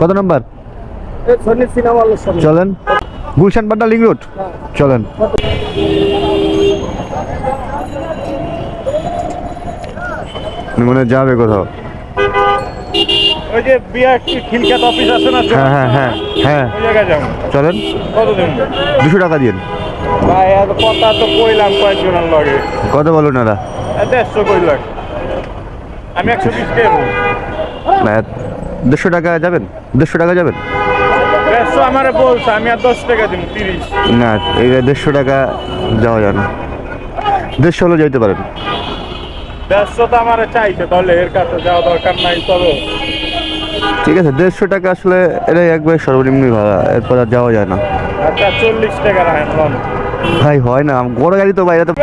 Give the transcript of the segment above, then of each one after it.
কত নাম্বার? চলেন। গুলশান পান্ডা লিং রোড? চলেন। মনে যাবে কোথাও। ওই যে বিআরটি অফিস আছে না হ্যাঁ হ্যাঁ হ্যাঁ হ্যাঁ। ওই জায়গায় যাব। চলেন। কত দিন দুশো টাকা দিন ভাই এত কথা তো কইলাম কয়েকজনের লগে। কত বলুন দাদা এ দেড়শো কইলাম আমি একশো বিশ না দেড়শো টাকা যাবেন? দেড়শো টাকা যাবেন? আমারে বলছে আমি আর দশ টাকা দিব তিরিশ। না এই দেড়শো টাকা যাওয়া যায় না। দেড়শো হলে যাইতে পারেন। দেড়শো তো আমারে চাইছে তাহলে এর কাছে যাওয়া দরকার নাই তবে। ঠিক আছে দেড়শো টাকা আসলে এটাই একবার সর্বনিম্ন ভাড়া এরপর আর যাওয়া যায় না। আচ্ছা চল্লিশ টাকা রাখেন ভাই হয় না বড় গাড়ি তো ভাই এটা তো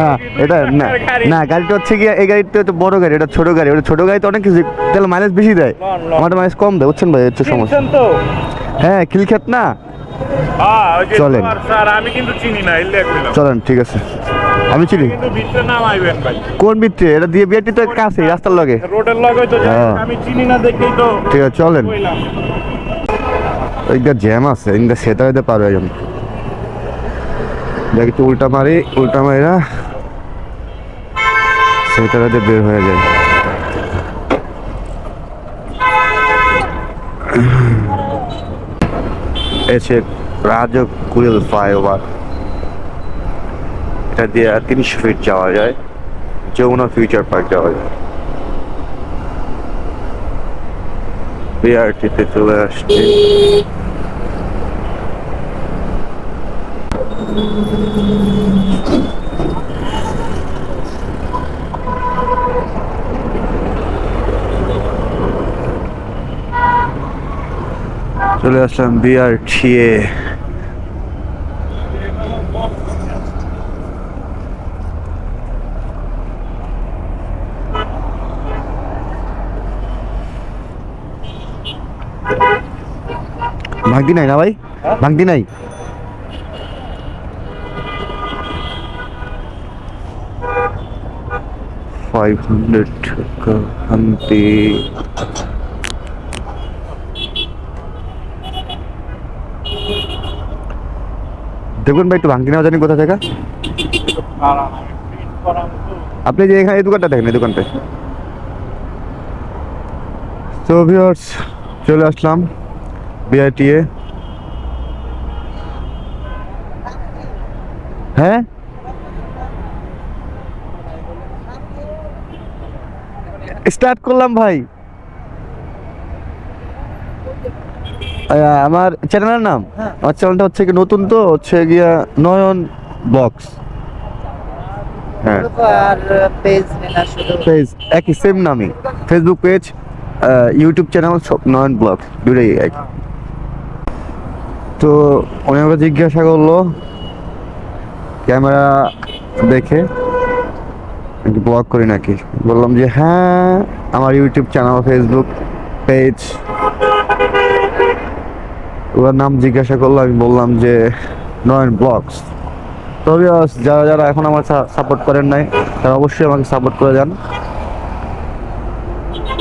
না এটা না গাড়ি। না গাড়িটা হচ্ছে কি এই গাড়িটা তো বড় গাড়ি এটা ছোট গাড়ি ওটা ছোট গাড়ি তো অনেক কিছু তাহলে মাইলেজ বেশি দেয়। আমার মাইলেজ কম দেয় বুঝছেন ভাই হচ্ছে সমস্যা। হ্যাঁ খিলক্ষেত না? হ্যাঁ চলেন। স্যার আমি কিন্তু চিনি না চলেন ঠিক আছে। আমি চিনি। কিন্তু ভিতরে নাম আইবেন ভাই। কোন বিটে এটা দিয়ে বিয়েটি তো কাছে রাস্তার লগে। রোডের লগে তো হ্যাঁ। আমি চিনি না দেখেই তো ঠিক আছে চলেন। এইটা জ্যাম আছে এইটা সেটা হইতে পারবে একজন। দেখ একটু উল্টা মারি, উল্টা মারিরা সেটাতে বের হয়ে যায়। এসে রাজকুল ফ্লাইওভার এটা দিয়ে তিনশো ফিট যাওয়া যায়, যমুনা ফিউচার পার্ক যাওয়া যায়। বিআরটিতে চলে আসছে। চলে আসলাম বিআরটিএ ভাঙতি নাই না ভাই? ভাঙতি নাই? ফাইভ হান্ড্রেড টাকা ভাঙতি দেখুন ভাই একটু ভাঙতি নেওয়া জানি কোথা থেকে আপনি যে এখানে এই দোকানটা দেখেন এই দোকানটায় তো ভিউয়ার্স চলে আসলাম বিআইটিএ হ্যাঁ স্টার্ট করলাম ভাই। আমার চ্যানেলের নাম? আমার চ্যানেলটা হচ্ছে কি নতুন তো? হচ্ছে গিয়া নয়ন বক্স। হ্যাঁ। পেজ একই সেম নামই। ফেসবুক পেজ ইউটিউব চ্যানেল সব নয়ন ব্লগ দুটোই এক তো আমাকে জিজ্ঞাসা করল ক্যামেরা দেখে। ব্লগ করি নাকি? বললাম যে হ্যাঁ আমার ইউটিউব চ্যানেল ফেসবুক পেজ ওর নাম জিজ্ঞাসা করল, আমি বললাম যে, নয়ন ব্লগস তবে যারা যারা এখন আমার সাপোর্ট করেন নাই, তারা অবশ্যই আমাকে সাপোর্ট করে যান।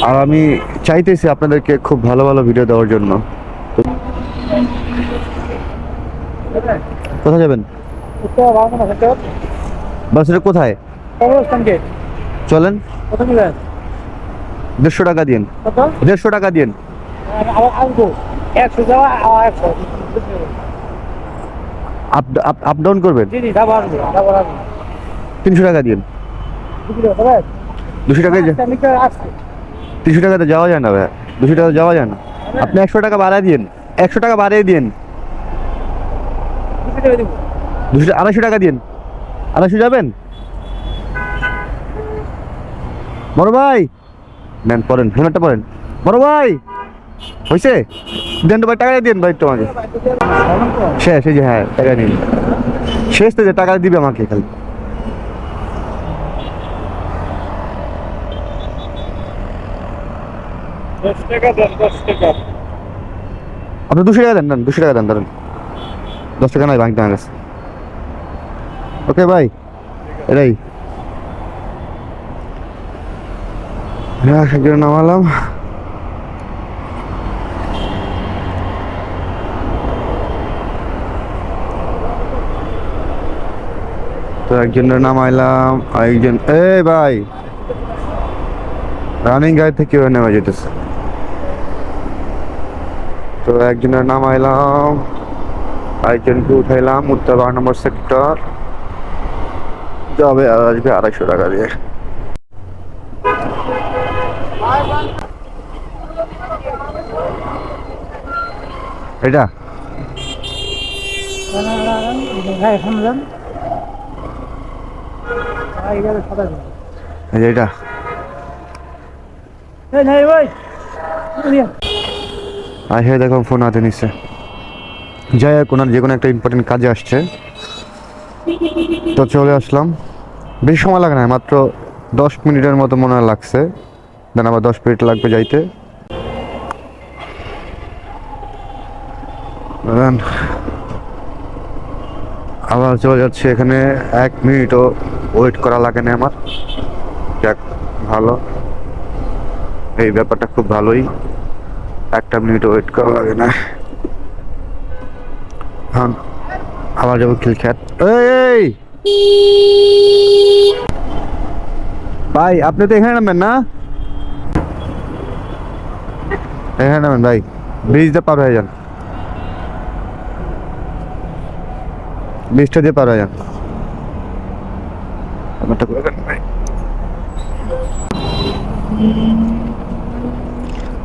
আর আমি চাইতেছি আপনাদেরকে খুব ভালো ভালো ভিডিও দেওয়ার জন্য। কোথায় যাবেন? বাস কোথায়? চলেন। দেড়শো টাকা দিন দেড়শো টাকা দিন একশো যাওয়া একশো। আপ ডাউন করবেন? তিনশো টাকা দিন দুশো আসছি। তিনশো টাকাতে যাওয়া যায় না ভাই। দুশো টাকা যাওয়া যায় না। আপনি একশো টাকা বাড়ায় দিন একশো টাকা বাড়িয়ে দিন দুশো আড়াইশো টাকা দিন আড়াইশো যাবেন? বড় ভাই। নেন পড়েন হেলমেটটা পড়েন বড় ভাই। হয়েছে দেন তো ভাই টাকা দিন ভাই তোমাকে শেষ এই যে হ্যাঁ টাকা নিন। শেষ তো যে টাকা দিবে আমাকে খালি। দশ টাকা দেন দশ টাকা। আপনি দুশো টাকা দেন নেন দুশো টাকা দেন ধরেন। দশ টাকা নয় ভাঙতে আমার কাছে। ওকে ভাই এটাই। হ্যাঁ, করে নামালাম। তো একজনের নাম আইলাম আরেকজন এ ভাই! রানিং গাড়ি থেকে নেওয়া যেতেছে। তো একজনের নাম আইলাম আরেকজনকে উঠাইলাম, উত্তর বারো নম্বর সেক্টর যাবে আসবে আড়াইশো টাকা দিয়ে। এটা? আর হে, দেখো, ফোন হাতে নিচ্ছে। যাই হোক, ওনার যে কোনো একটা ইম্পর্টেন্ট কাজে আসছে। তো চলে আসলাম। বেশি সময় লাগে না, মাত্র দশ মিনিটের মতো মনে হয় লাগছে। দেন আবার দশ মিনিট লাগবে যাইতে। আবার চলে যাচ্ছে এখানে এক মিনিটও ওয়েট করা লাগে না আমার। যাক, ভালো। এই ব্যাপারটা খুব ভালোই। একটা মিনিট ওয়েট করা লাগে না। হ্যাঁ আবার যাব খিল খ্যাত এই ভাই, আপনি তো এখানে নামবেন না? এখানে নামেন ভাই। ব্রিজটা পার হয়ে যান। ব্রিজটা দিয়ে পার হয়ে। আমারটা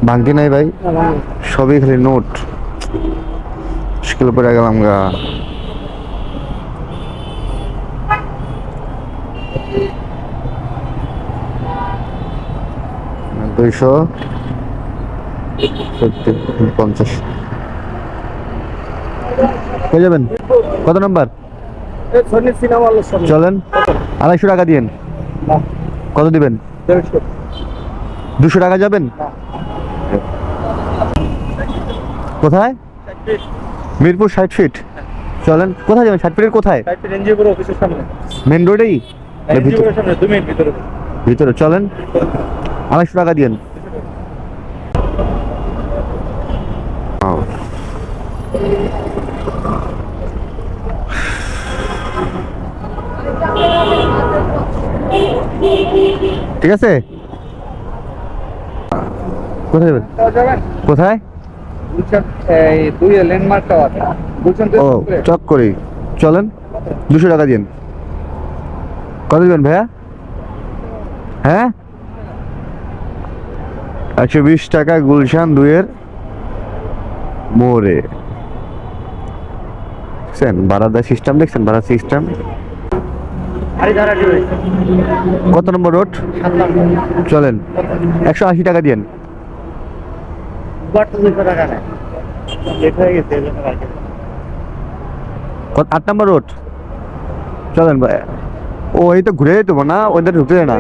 ভাঙতি নাই ভাই সবই খালি নোট। মুশকিল পড়ে গেলাম গা। দুইশো পঞ্চাশ। হয়ে যাবেন? কত নাম্বার? চলেন। আড়াইশো টাকা দিয়েন। কত দিবেন? দুশো টাকা যাবেন? কোথায়? মিরপুর ষাট ফিট চলেন। কোথায় যাবেন? ষাট ফিটের কোথায়? মেন রোডেই ভিতরে চলেন। আড়াইশো টাকা দিয়েন। ঠিক আছে? কোথায় যাবেন? কোথায়? ও চক করি চলেন, দুশো টাকা দিন কত দিবেন ভাইয়া? হ্যাঁ? একশো বিশ টাকা গুলশান দুইয়ের মোড়ে। দেখছেন? ভাড়া সিস্টেম দেখছেন? ভাড়া সিস্টেম কত নম্বর রোড? চলেন। একশো আশি টাকা। কত আট নম্বর রোড? চলেন ভাই। ও এই তো ঘুরে যেতে না ওদের ঢুকতে দেয় না।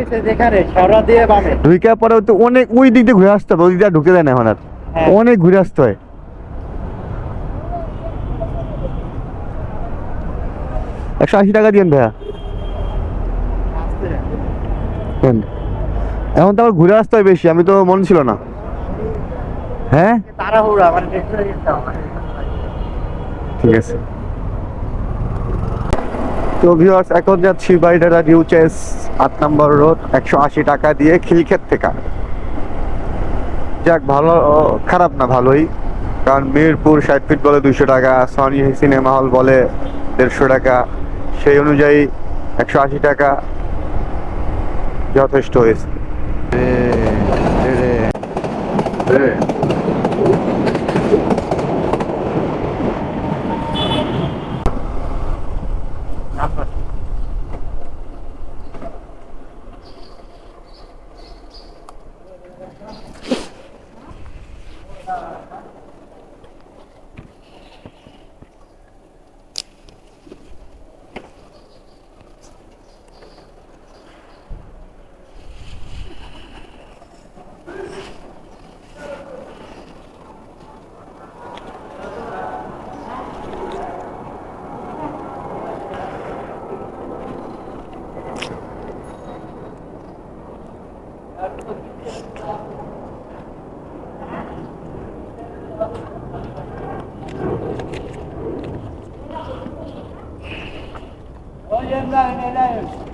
দিয়ে ঢুকে পরে তো অনেক ওই দিক দিয়ে ঘুরে আসতে হবে ওই দিক দিয়ে ঢুকে দেয় না এখন আর। হ্যাঁ। অনেক ঘুরে আসতে হয়। একশো আশি টাকা দিন ভাইয়া। দেন। এখন তো আবার ঘুরে আসতে হয় বেশি আমি তো মনে ছিল না। হ্যাঁ? মানে ঠিক আছে। তো ভিউয়ার্স এখন যাচ্ছি বাইডারা নিউ চেস আট নম্বর রোড একশো আশি টাকা দিয়ে খিলক্ষেত থেকে। যাক ভালো খারাপ না ভালোই। কারণ মিরপুর ষাট ফিট বলে দুশো টাকা সনি সিনেমা হল বলে দেড়শো টাকা। সেই অনুযায়ী একশো আশি টাকা। যথেষ্ট হয়েছে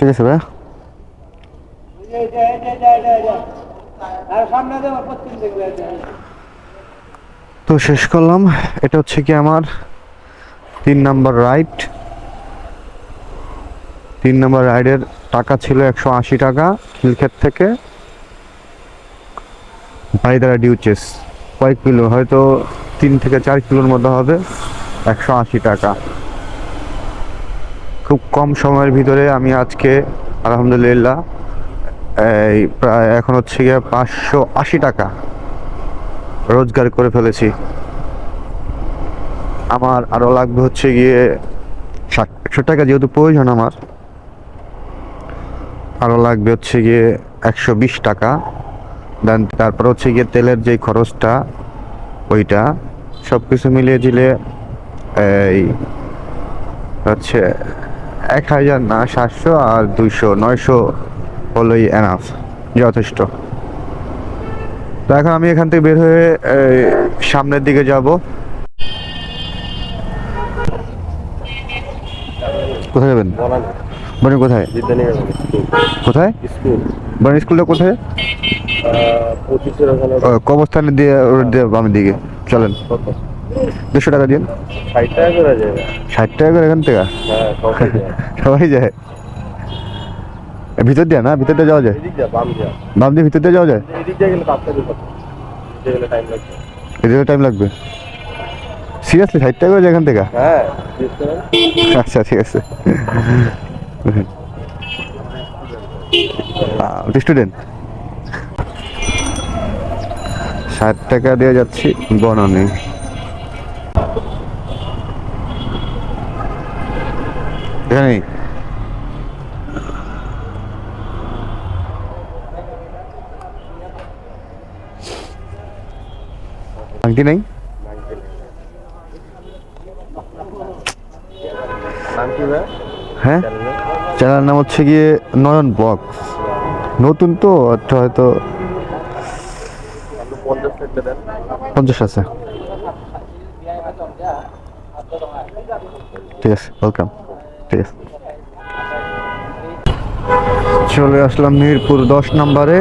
ঠিক আছে ভাই তো শেষ করলাম। এটা হচ্ছে কি আমার তিন নাম্বার রাইড। তিন নাম্বার রাইডের টাকা ছিল একশো আশি টাকা খিলক্ষেত থেকে। বাড়িদারা ডিউচেস কয়েক কিলো, হয়তো তিন থেকে চার কিলোর মধ্যে হবে। একশো আশি টাকা। খুব কম সময়ের ভিতরে আমি আজকে, আলহামদুলিল্লাহ, এই প্রায় এখন হচ্ছে গিয়ে পাঁচশো আশি টাকা রোজগার করে ফেলেছি। আমার আরও লাগবে হচ্ছে গিয়ে একশো টাকা যেহেতু প্রয়োজন আমার আরও লাগবে হচ্ছে গিয়ে একশো বিশ টাকা। দেন তারপর হচ্ছে গিয়ে তেলের যে খরচটা, ওইটা সব কিছু মিলিয়ে দিলে, এই হচ্ছে এক হাজার না সাতশো আর দুইশো নয়শো হলোই এনাফ যথেষ্ট। তো এখন আমি এখান থেকে বের হয়ে সামনের দিকে যাব। কোথায় যাবেন? বনি কোথায়? কোথায়? বনি স্কুলটা কোথায়? ওর দিয়ে বামের দিকে। চলেন। দুশো টাকা দিন। ষাট টাকা করে এখান থেকে? সবাই যায়। ভিতর দিয়ে না? ভিতর দিয়ে যাওয়া যায়? বাম দিয়ে। ভিতর দিয়ে যাওয়া যায়? এদিকে টাইম লাগবে। সিরিয়াসলি ষাট টাকা করে যায় এখান থেকে? আচ্ছা ঠিক আছে। স্টুডেন্ট ষাট টাকা দিয়ে যাচ্ছি বনানি। এখানেই আংটি নেই? হ্যাঁ? চ্যানেলের নাম হচ্ছে গিয়ে নয়ন বক্স। নতুন তো একটা হয়তো পঞ্চাশ আছে। ঠিক আছে ওয়েলকাম ঠিক আছে চলে আসলাম মিরপুর দশ নম্বরে।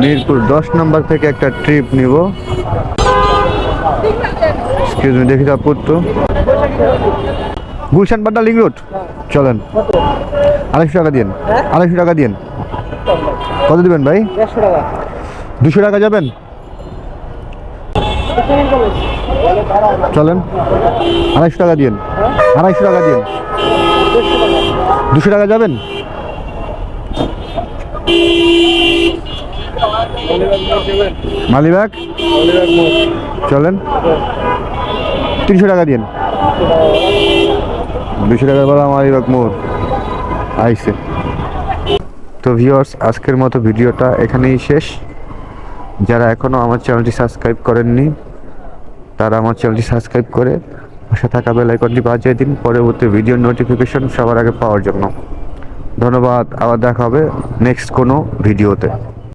মিরপুর দশ নম্বর থেকে একটা ট্রিপ নিব। এক্সকিউজ মি দেখি তারপর তো। Gulshan Patna link road. চলেন। আড়াইশো টাকা দিন আড়াইশো টাকা দিন কত দেবেন ভাই? দুশো টাকা যাবেন? চলেন, আড়াইশো টাকা দিন আড়াইশো টাকা দিন দুশো টাকা যাবেন? মালিবাগ? চলেন, তিনশো টাকা দিন দুশো টাকার বেলা মালিবাগ মোড়। আইসে। তো ভিউয়ার্স আজকের মতো ভিডিওটা এখানেই শেষ। যারা এখনও আমার চ্যানেলটি সাবস্ক্রাইব করেননি তারা আমার চ্যানেলটি সাবস্ক্রাইব করে পাশে থাকা বেল আইকনটি বাজিয়ে দিন। পরবর্তী ভিডিও নোটিফিকেশন সবার আগে পাওয়ার জন্য। ধন্যবাদ। আবার দেখা হবে নেক্সট কোনো ভিডিওতে